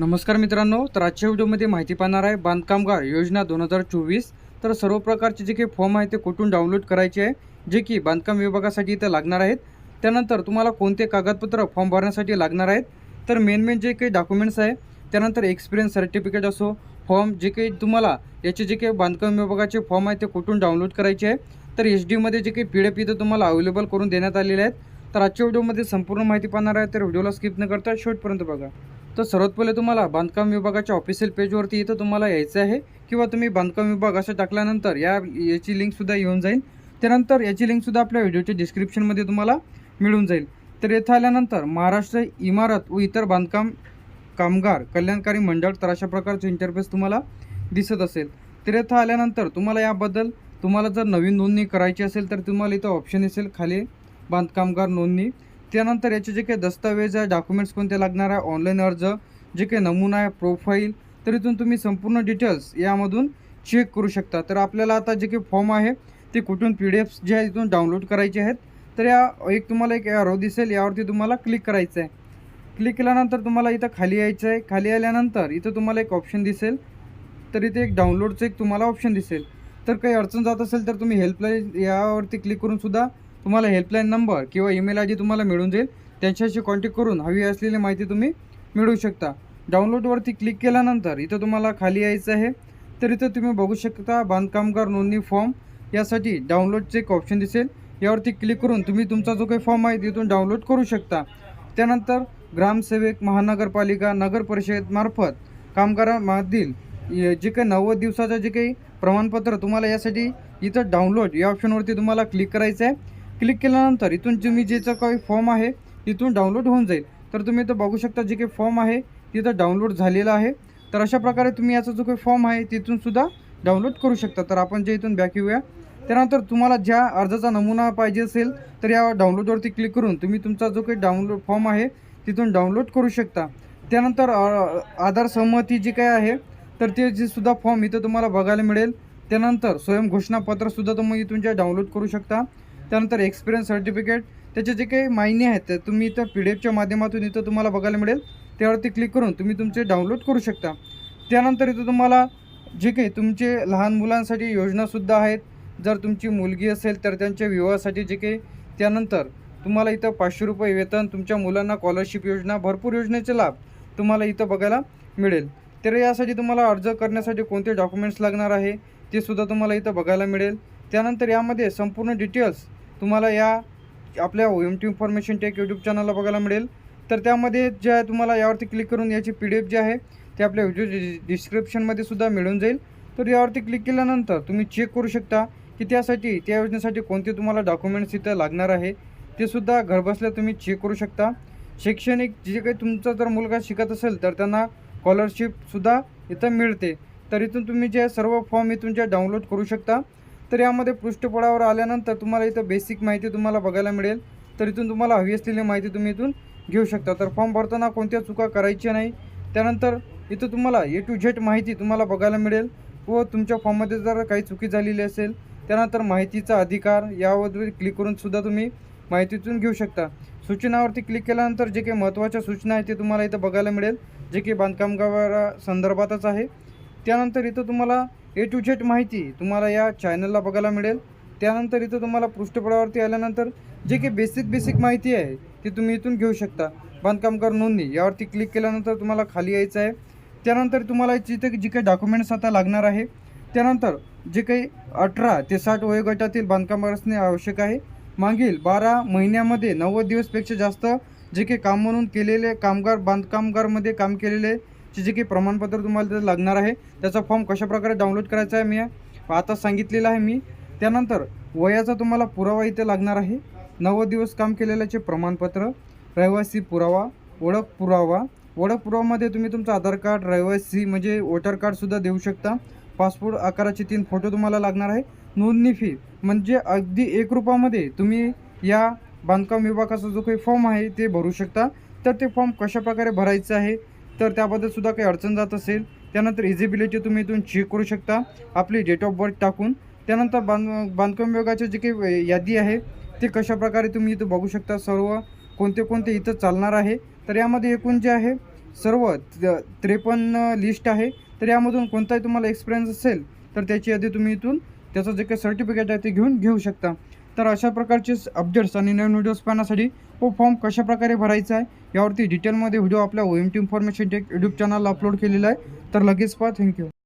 नमस्कार मित्रांनो तर आजच्या व्हिडिओमध्ये माहिती पाहणार आहे बांधकामगार योजना दोन हजार चोवीस. तर सर्व प्रकारचे जे काही फॉर्म आहे ते कुठून डाउनलोड करायचे आहे जे की बांधकाम विभागासाठी इथं लागणार आहेत. त्यानंतर तुम्हाला कोणते कागदपत्र फॉर्म भरण्यासाठी लागणार आहेत तर मेन मेन जे काही डॉक्युमेंट्स आहे त्यानंतर एक्सपिरियन्स सर्टिफिकेट असो फॉर्म जे काही तुम्हाला याचे जे काही बांधकाम विभागाचे फॉर्म आहे ते कुठून डाउनलोड करायचे आहे तर एच डीमध्ये जे काही पी डी एफ इथं तुम्हाला अवेलेबल करून देण्यात आलेले आहेत. तर आजच्या व्हिडिओमध्ये संपूर्ण माहिती पाहणार आहे तर व्हिडिओला स्किप न करता शेवटपर्यंत बघा. तर सर्वात पहिले तुम्हाला बांधकाम विभागाच्या ऑफिशियल पेजवरती इथं तुम्हाला यायचं आहे किंवा तुम्ही बांधकाम विभाग असं टाकल्यानंतर या याची लिंकसुद्धा येऊन जाईल. त्यानंतर याची लिंकसुद्धा आपल्या व्हिडिओच्या डिस्क्रिप्शनमध्ये तुम्हाला मिळून जाईल. तर येथे आल्यानंतर महाराष्ट्र इमारत व इतर बांधकाम कामगार कल्याणकारी मंडळ तर अशा प्रकारचे इंटरफेस तुम्हाला दिसत असेल. तर येथं आल्यानंतर तुम्हाला याबद्दल तुम्हाला जर नवीन नोंदणी करायची असेल तर तुम्हाला इथं ऑप्शन असेल खाली बांधकामगार नोंदणी. त्यानंतर याचे जे काही दस्तावेज आहे डॉक्युमेंट्स कोणते लागणार आहे ऑनलाईन अर्ज जे काही नमुना आहे प्रोफाईल तर इथून तुम्ही संपूर्ण डिटेल्स यामधून चेक करू शकता. तर आपल्याला आता जे काही फॉर्म आहे ते कुठून पी डी एफ्स जे आहे इथून डाउनलोड करायचे आहेत. तर या एक तुम्हाला एक ॲरो दिसेल यावरती तुम्हाला क्लिक करायचं आहे क्लिक केल्यानंतर तुम्हाला इथं खाली यायचं आहे खाली आल्यानंतर इथं तुम्हाला एक ऑप्शन दिसेल. तर इथे एक डाउनलोडचं एक तुम्हाला ऑप्शन दिसेल. तर काही अडचण जात असेल तर तुम्ही हेल्पलाईन यावरती क्लिक करून सुद्धा तुम्हाला हेल्पलाईन नंबर किंवा ईमेल आय डी तुम्हाला मिळून जाईल. त्यांच्याशी कॉन्टॅक्ट करून हवी असलेली माहिती तुम्ही मिळवू शकता. डाउनलोडवरती क्लिक केल्यानंतर इथं तुम्हाला खाली यायचं आहे. तर इथं तुम्ही बघू शकता बांधकामगार नोंदणी फॉर्म यासाठी डाउनलोडचे एक ऑप्शन दिसेल. यावरती क्लिक करून तुम्ही तुमचा जो काही फॉर्म आहे तिथून डाउनलोड करू शकता. त्यानंतर ग्रामसेवक महानगरपालिका नगर परिषदेमार्फत कामगारामधील जे काही नव्वद दिवसाचं जे काही प्रमाणपत्र तुम्हाला यासाठी इथं डाउनलोड या ऑप्शनवरती तुम्हाला क्लिक करायचं आहे क्लिक केल्यानंतर इथून तुम्ही जेचं काही फॉर्म आहे तिथून डाउनलोड होऊन जाईल. तर तुम्ही इथं बघू शकता जे काही फॉर्म आहे तिथं डाउनलोड झालेलं आहे. तर अशा प्रकारे तुम्ही याचा जो काही फॉर्म आहे तिथूनसुद्धा डाउनलोड करू शकता. तर आपण जे इथून बॅक येऊया. त्यानंतर तुम्हाला ज्या अर्जाचा नमुना पाहिजे असेल तर या डाउनलोडवरती क्लिक करून तुम्ही तुमचा जो काही डाउनलोड फॉर्म आहे तिथून डाउनलोड करू शकता. त्यानंतर आधार सहमती जी काय आहे तर ते जे सुद्धा फॉर्म इथं तुम्हाला बघायला मिळेल. त्यानंतर स्वयं घोषणापत्रसुद्धा तुम्ही इथून जे डाउनलोड करू शकता. त्यानंतर एक्सपिरियन्स सर्टिफिकेट त्याचे जे काही माहिती आहेत ते तुम्ही इथं पी डी एफच्या माध्यमातून इथं तुम्हाला बघायला मिळेल. त्यावरती क्लिक करून तुम्ही तुमचे डाउनलोड करू शकता. त्यानंतर इथं तुम्हाला जे काही तुमचे लहान मुलांसाठी योजनासुद्धा आहेत. जर तुमची मुलगी असेल तर त्यांच्या विवाहासाठी जे काही त्यानंतर तुम्हाला इथं पाचशे रुपये वेतन तुमच्या मुलांना स्कॉलरशिप योजना भरपूर योजनेचे लाभ तुम्हाला इथं बघायला मिळेल. तर यासाठी तुम्हाला अर्ज करण्यासाठी कोणते डॉक्युमेंट्स लागणार आहे ते सुद्धा तुम्हाला इथं बघायला मिळेल. त्यानंतर यामध्ये संपूर्ण डिटेल्स तुम्हाला या आपल्या M T information tech YouTube चॅनलला बघायला मिळेल. तर त्यामध्ये जे आहे तुम्हाला यावरती क्लिक करून याची पी डी एफ जी आहे ते आपल्या व्हिडिओ डिस्क्रिप्शनमध्ये सुद्धा मिळून जाईल. तर यावरती क्लिक केल्यानंतर तुम्ही चेक करू शकता की त्यासाठी त्या योजनेसाठी कोणते तुम्हाला डॉक्युमेंट्स इथं लागणार आहे ते सुद्धा घरबसल्या तुम्ही चेक करू शकता. शैक्षणिक जे काही तुमचा जर मुलगा शिकत असेल तर त्यांना स्कॉलरशिपसुद्धा इथं मिळते. तर इथून तुम्ही जे सर्व फॉर्म इथून जे डाउनलोड करू शकता. तर यामध्ये पृष्ठपडावर आल्यानंतर तुम्हाला इथं बेसिक माहिती तुम्हाला बघायला मिळेल. तर इथून तुम्हाला हवी असलेली माहिती तुम्ही इथून घेऊ शकता. तर फॉर्म भरताना कोणत्या चुका करायच्या नाही त्यानंतर इथं तुम्हाला ए टू झेड माहिती तुम्हाला बघायला मिळेल व तुमच्या फॉर्ममध्ये जर काही चुकी झालेली असेल त्यानंतर माहितीचा अधिकार यावर क्लिक करून सुद्धा तुम्ही माहितीतून घेऊ शकता. सूचनावरती क्लिक केल्यानंतर जे काही महत्त्वाच्या सूचना आहेत ते तुम्हाला इथं बघायला मिळेल. जे की बांधकामगार संदर्भातच आहे. त्यानंतर इथं तुम्हाला ए टू झेड माहिती तुम्हाला या चॅनलला बघायला मिळेल. त्यानंतर इथं तुम्हाला पृष्ठफळावरती आल्यानंतर जे काही बेसिक बेसिक माहिती आहे ती तुम्ही इथून घेऊ शकता. बांधकामगार नोंदणी यावरती क्लिक केल्यानंतर तुम्हाला खाली यायचं आहे. त्यानंतर तुम्हाला जिथे जे काही डॉक्युमेंट्स आता लागणार आहे त्यानंतर जे काही अठरा ते साठ वयोगटातील बांधकाम असणे आवश्यक आहे. मागील बारा महिन्यामध्ये नव्वद दिवसपेक्षा जास्त जे काही काम म्हणून केलेले कामगार बांधकामगारमध्ये काम केलेले चे जे काही प्रमाणपत्र तुम्हाला तिथं लागणार आहे. त्याचा फॉर्म कशाप्रकारे डाउनलोड करायचा आहे मी आता सांगितलेलं आहे मी. त्यानंतर वयाचा तुम्हाला पुरावा इथे लागणार आहे. नव्वद दिवस काम केलेल्याचे प्रमाणपत्र रहिवासी पुरावा ओळख पुरावा. ओळख पुरावामध्ये तुम्ही तुमचं आधार कार्ड रहिवासी म्हणजे वोटर कार्डसुद्धा देऊ शकता. पासपोर्ट आकाराचे तीन फोटो तुम्हाला लागणार आहे. नोंदणी फी म्हणजे अगदी एक रुपयामध्ये तुम्ही या बांधकाम विभागाचा जो काही फॉर्म आहे ते भरू शकता. तर ते फॉर्म कशाप्रकारे भरायचं आहे? तर त्याबद्दल सुद्धा काही अडचण जात असेल त्यानंतर इजिबिलिटी तुम्ही इथून चेक करू शकता. आपली डेट ऑफ बर्थ टाकून. त्यानंतर बांध बांधकाम विभागाची जे काही यादी आहे ते कशाप्रकारे तुम्ही इथं बघू शकता. सर्व कोणते कोणते इथं चालणार आहे. तर यामध्ये एकूण जे आहे सर्व त- त्रेपन्न लिस्ट आहे. तर यामधून कोणताही तुम्हाला एक्सपिरियन्स असेल तर त्याची यादी तुम्ही इथून त्याचं जे काही सर्टिफिकेट आहे ते घेऊन घेऊ शकता. तर अशा प्रकारचे अपडेट्स आणि नवीन व्हिडिओज पाहण्यासाठी तो फॉर्म कशाप्रकारे भरायचा आहे यावरती डिटेलमध्ये व्हिडिओ आपल्या O M T information tech YouTube चॅनलला अपलोड केलेला आहे. तर लगेच पहा. थँक्यू